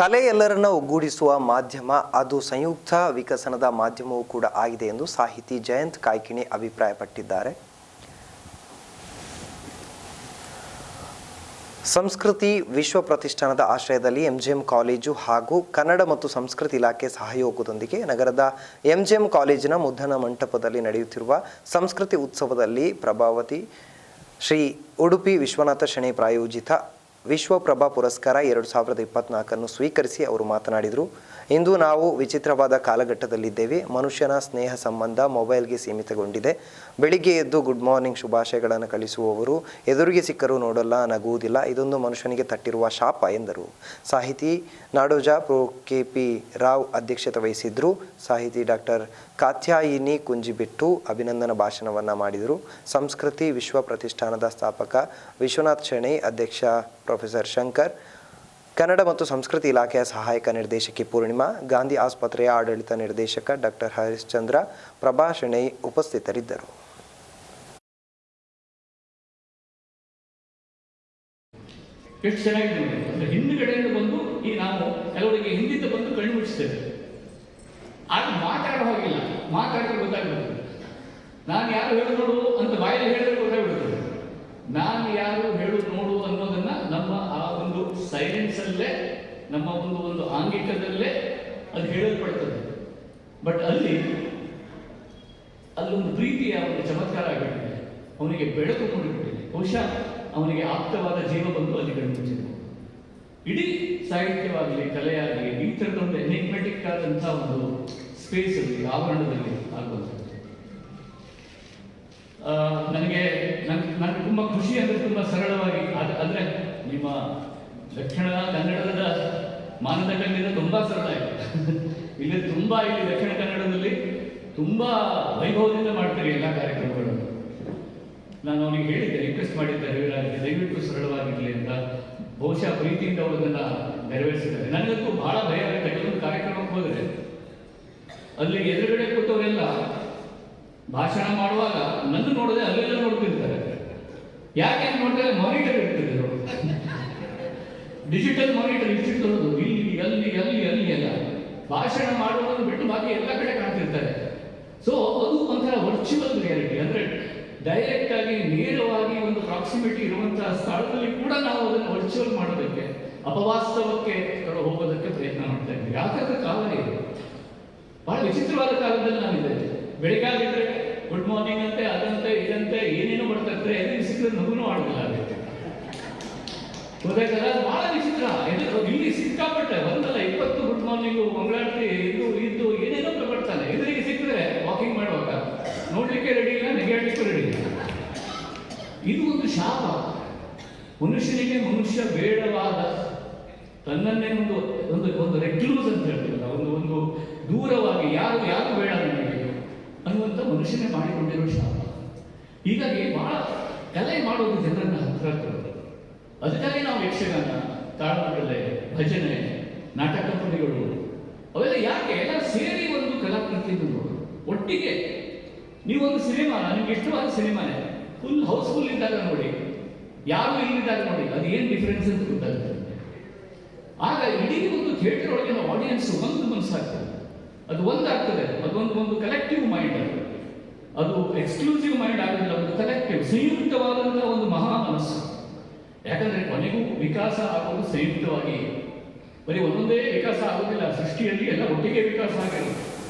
ಕಲೆ ಎಲ್ಲರನ್ನ ಒಗ್ಗೂಡಿಸುವ ಮಾಧ್ಯಮ, ಅದು ಸಂಯುಕ್ತ ವಿಕಸನದ ಮಾಧ್ಯಮವೂ ಕೂಡ ಆಗಿದೆ ಎಂದು ಸಾಹಿತಿ ಜಯಂತ್ ಕಾಯ್ಕಿಣಿ ಅಭಿಪ್ರಾಯಪಟ್ಟಿದ್ದಾರೆ. ಸಂಸ್ಕೃತಿ ವಿಶ್ವ ಪ್ರತಿಷ್ಠಾನದ ಆಶ್ರಯದಲ್ಲಿ ಎಂಜಿಎಂ ಕಾಲೇಜು ಹಾಗೂ ಕನ್ನಡ ಮತ್ತು ಸಂಸ್ಕೃತಿ ಇಲಾಖೆ ಸಹಯೋಗದೊಂದಿಗೆ ನಗರದ ಎಂಜಿಎಂ ಕಾಲೇಜಿನ ಮುದ್ದನ ಮಂಟಪದಲ್ಲಿ ನಡೆಯುತ್ತಿರುವ ಸಂಸ್ಕೃತಿ ಉತ್ಸವದಲ್ಲಿ ಪ್ರಭಾವತಿ ಶ್ರೀ ಉಡುಪಿ ವಿಶ್ವನಾಥ ಶೆಣೈ ಪ್ರಾಯೋಜಿತ ವಿಶ್ವಪ್ರಭಾ ಪುರಸ್ಕಾರ ಎರಡು ಸಾವಿರದ ಇಪ್ಪತ್ನಾಲ್ಕನ್ನು ಸ್ವೀಕರಿಸಿ ಅವರು ಮಾತನಾಡಿದರು. ಇಂದು ನಾವು ವಿಚಿತ್ರವಾದ ಕಾಲಘಟ್ಟದಲ್ಲಿದ್ದೇವೆ. ಮನುಷ್ಯನ ಸ್ನೇಹ ಸಂಬಂಧ ಮೊಬೈಲ್ಗೆ ಸೀಮಿತಗೊಂಡಿದೆ. ಬೆಳಿಗ್ಗೆ ಎದ್ದು ಗುಡ್ ಮಾರ್ನಿಂಗ್ ಶುಭಾಶಯಗಳನ್ನು ಕಳಿಸುವವರು ಎದುರಿಗೆ ಸಿಕ್ಕರೂ ನೋಡಲ್ಲ, ನಗುವುದಿಲ್ಲ. ಇದೊಂದು ಮನುಷ್ಯನಿಗೆ ತಟ್ಟಿರುವ ಶಾಪ ಎಂದರು. ಸಾಹಿತಿ ನಾಡೋಜ ಪ್ರೊ ಕೆ ಪಿ ರಾವ್ ಅಧ್ಯಕ್ಷತೆ ವಹಿಸಿದ್ರು. ಸಾಹಿತಿ ಡಾಕ್ಟರ್ ಕಾತ್ಯಾಯಿನಿ ಕುಂಜಿಬಿಟ್ಟು ಅಭಿನಂದನ ಭಾಷಣವನ್ನು ಮಾಡಿದರು. ಸಂಸ್ಕೃತಿ ವಿಶ್ವ ಪ್ರತಿಷ್ಠಾನದ ಸ್ಥಾಪಕ ವಿಶ್ವನಾಥ್ ಶೆಣೈ ಅಧ್ಯಕ್ಷ ಪ್ರೊಫೆಸರ್ ಶಂಕರ್. ಕನ್ನಡ ಮತ್ತು ಸಂಸ್ಕೃತಿ ಇಲಾಖೆಯ ಸಹಾಯಕ ನಿರ್ದೇಶಕಿ ಪೂರ್ಣಿಮಾ, ಗಾಂಧಿ ಆಸ್ಪತ್ರೆಯ ಆಡಳಿತ ನಿರ್ದೇಶಕ ಡಾಕ್ಟರ್ ಹರಿಶ್ಚಂದ್ರ ಪ್ರಭಾಷಣೆ ಉಪಸ್ಥಿತರಿದ್ದರು. ಎಷ್ಟು ಚೆನ್ನಾಗಿ ಅಂದ್ರೆ ಹಿಂದುಗಡೆಯಿಂದ ಬಂದು ಈ ನಾವು ಕೆಲವರಿಗೆ ಹಿಂದಿಂದ ಬಂದು ಕಣ್ಣು ಮುಚ್ಚಿಸ್ತೇವೆ ಆಗ ಮಾತಾಡೋ ಹಾಗಿಲ್ಲ. ಮಾತಾಡಿದ್ರೆ ಗೊತ್ತಾಗ್ಬೋದು ನಾನು ಯಾರು ಹೇಳಿದ್ರು ಅಂತ ಬಾಯಲ್ಲಿ ಹೇಳಿದ್ರೆ ಗೊತ್ತಾಗ್ಬಿಡುತ್ತದೆ ನಾನು ಯಾರು ಹೇಳು ನೋಡು ಅನ್ನೋದನ್ನ ನಮ್ಮ ಆ ಒಂದು ಅಲ್ಲೇ ನಮ್ಮ ಒಂದು ಒಂದು ಆಂಗಿಕದಲ್ಲೇ ಅದು ಹೇಳಲ್ಪಡ್ತದೆ. ಬಟ್ ಅಲ್ಲಿ, ಅಲ್ಲೊಂದು ಪ್ರೀತಿಯ ಒಂದು ಚಮತ್ಕಾರ ಆಗಿಬಿಟ್ಟಿದೆ. ಅವನಿಗೆ ಬೆಳಕು ಮೂಡಿಬಿಟ್ಟಿದೆ. ಬಹುಶಃ ಅವನಿಗೆ ಆಪ್ತವಾದ ಜೀವ ಬಂದು ಅಲ್ಲಿ ಕಂಡುಬಿಟ್ಟಿದೆ ಇಡೀ ಸಾಹಿತ್ಯವಾಗಲಿ, ಕಲೆಯಾಗಲಿ, ಈ ಥರದ ಒಂದು ಎನಿಗ್ಮೆಟಿಕ್ ಆದಂಥ ಒಂದು ಸ್ಪೇಸ್ ಅಲ್ಲಿ, ಆವರಣದಲ್ಲಿ ಆಗುವಂಥದ್ದು ನನಗೆ, ನನ್, ನನಗೆ ತುಂಬ ಖುಷಿ ಅಂದರೆ ತುಂಬ ಸರಳವಾಗಿ, ಅದು, ಅಂದರೆ ನಿಮ್ಮ ದಕ್ಷಿಣ ಕನ್ನಡದ ಮಾನದಂಡಗಳಿಂದ ತುಂಬ ಸರಳ ಇದೆ. ಇಲ್ಲಿ ತುಂಬ ಇಲ್ಲಿ ದಕ್ಷಿಣ ಕನ್ನಡದಲ್ಲಿ ತುಂಬ ವೈಭವದಿಂದ ಮಾಡ್ತಾರೆ ಎಲ್ಲ ಕಾರ್ಯಕ್ರಮಗಳನ್ನು ನಾನು ಅವನಿಗೆ ಹೇಳಿದ್ದೆ ರಿಕ್ವೆಸ್ಟ್ ಮಾಡಿದ್ದೆ ರವಿರಾಜ್ಗೆ ದಯವಿಟ್ಟು ಸರಳವಾಗಿರಲಿ ಅಂತ. ಬಹುಶಃ ಪ್ರೀತಿಯಿಂದ ಅವರನ್ನ ನೆರವೇರಿಸಿದ್ದಾರೆ. ನನಗಂತೂ ಬಹಳ ಭಯ ಆಗುತ್ತೆ. ಕೆಲವೊಂದು ಕಾರ್ಯಕ್ರಮಕ್ಕೆ ಹೋದರೆ ಅಲ್ಲಿ ಎದುರುಗಡೆ ಕೂತವರೆಲ್ಲ ಭಾಷಣ ಮಾಡುವಾಗ ನನ್ನ ನೋಡದೆ ಅಲ್ಲೆಲ್ಲ ನೋಡ್ತಿರ್ತಾರೆ. ಯಾಕೆ ನೋಡಿದ್ರೆ ಮಾನಿಟರ್ ಇರ್ತಿದ್ರು ಡಿಜಿಟಲ್ ಮಾನಿಟರ್ ಇಷ್ಟಿರ್ತದ್ದು ಇಲ್ಲಿ ಅಲ್ಲಿ ಅಲ್ಲಿ ಅಲ್ಲಿ ಎಲ್ಲ. ಭಾಷಣ ಮಾಡುವುದನ್ನು ಬಿಟ್ಟು ಬಾಕಿ ಎಲ್ಲ ಕಡೆ ಕಾಣ್ತಿರ್ತಾರೆ. ಸೊ ಅದು ಒಂಥರ ವರ್ಚುವಲ್ ರಿಯಾಲಿಟಿ ಅಂದ್ರೆ ಡೈರೆಕ್ಟ್ ಆಗಿ, ನೇರವಾಗಿ ಒಂದು ಪ್ರಾಕ್ಸಿಮಿಟಿ ಇರುವಂತಹ ಸ್ಥಳದಲ್ಲಿ ಕೂಡ ನಾವು ಅದನ್ನು ವರ್ಚುವಲ್ ಮಾಡೋದಕ್ಕೆ, ಅಪವಾಸ್ತವಕ್ಕೆ ಹೋಗೋದಕ್ಕೆ ಪ್ರಯತ್ನ ಮಾಡ್ತಾ ಇದ್ದೀವಿ. ಯಾಕಂದ್ರೆ ಕಾಲ ಇದೆ ಬಹಳ ವಿಚಿತ್ರವಾದ ಕಾಲದಲ್ಲಿ ನಾವಿದ್ದೇವೆ. ಬೆಳಿಗಾಗಿದ್ರೆ ಗುಡ್ ಮಾರ್ನಿಂಗ್ ಅಂತೆ, ಅದಂತೆ, ಇದಂತೆ, ಏನೇನೋ ಮಾಡ್ತಾ ಇದ್ರೆ, ಎಲ್ಲಿ ಸಿಕ್ಕಿದ್ರೆ ನಗುನೂ ಆಡೋದಿಲ್ಲ ಇಲ್ಲಿ ಸಿಕ್ಕಾಪಟ್ಟೆ ಒಂದಲ್ಲ ಇಪ್ಪತ್ತು ಗುಡ್ ಮಾರ್ನಿಂಗು ಮಂಗಳಾರತಿ ಇದು ಇದು ಏನೇನೋ ಬರ್ತಾನೆ ಎದುರಿಗೆ ಸಿಕ್ಕಿದ್ರೆ ವಾಕಿಂಗ್ ಮಾಡುವಾಗ ನೋಡ್ಲಿಕ್ಕೆ ರೆಡಿ ಇಲ್ಲ ನೆಗೆಯಲಿಕ್ಕೂ ರೆಡಿ ಇಲ್ಲ. ಇದು ಒಂದು ಶಾಪ. ಮನುಷ್ಯನಿಗೆ ಮನುಷ್ಯ ಬೇಡವಾದ ತನ್ನನ್ನೇ ಒಂದು ಒಂದು ಒಂದು ರೆಕ್ಲೂಸ್ ಅಂತ ಹೇಳ್ತೀವಲ್ಲ, ಒಂದು ಒಂದು ದೂರವಾಗಿ ಯಾರು ಯಾರು ಬೇಡ ನನಗೆ ಅನ್ನುವಂಥ ಮನುಷ್ಯನೇ ಮಾಡಿಕೊಂಡಿರೋ ಶಾಪ. ಹೀಗಾಗಿ ಬಹಳ ಕಲೆ ಮಾಡೋದು ಜನರನ್ನ ಹತ್ರ. ಅದಕ್ಕಾಗಿ ನಾವು ಯಕ್ಷಗಾನ ತಾಳಮದ್ದಲೆ ಭಜನೆ, ನಾಟಕ ಪುಡಿಗಳು, ಅವೆಲ್ಲ ಯಾಕೆ ಎಲ್ಲ ಸೇರಿ ಒಂದು ಕಲಾಕೃತಿಯನ್ನು ನೋಡು. ಒಟ್ಟಿಗೆ ನೀವೊಂದು ಸಿನಿಮಾ, ನಿಮ್ಗೆ ಇಷ್ಟವಾದ ಸಿನಿಮಾನೇ ಫುಲ್ ಹೌಸ್ಫುಲ್ ಇದ್ದಾಗ ನೋಡಿ, ಯಾರು ಇಲ್ಲಿದ್ದಾಗ ನೋಡಿ, ಅದು ಏನು ಡಿಫ್ರೆನ್ಸ್ ಅಂತ ಗೊತ್ತಾಗ್ತದೆ ಆಗ ಇಡೀ ಒಂದು ಥಿಯೇಟರ್ ಒಳಗಿನ ಆಡಿಯನ್ಸ್ ಒಂದು ಮನಸ್ಸಾಗ್ತದೆ. ಅದು ಒಂದಾಗ್ತದೆ ಅದೊಂದು ಒಂದು ಕಲೆಕ್ಟಿವ್ ಮೈಂಡ್ ಅದು. ಅದು ಎಕ್ಸ್ಕ್ಲೂಸಿವ್ ಮೈಂಡ್ ಆಗೋದಿಲ್ಲ ಒಂದು ಕಲೆಕ್ಟಿವ್ ಸಂಯುಕ್ತವಾದಂತಹ ಒಂದು ಮಹಾ ಮನಸ್ಸು ವಿಕಾಸ ಆಗೋದು ಸಂಯುಕ್ತವಾಗಿ ಬರೀ ಒಂದೊಂದೇ ವಿಕಾಸ ಆಗೋದಿಲ್ಲ ಸೃಷ್ಟಿಯಲ್ಲಿ ಎಲ್ಲ ಒಟ್ಟಿಗೆ ವಿಕಾಸ ಆಗಿರುತ್ತೆ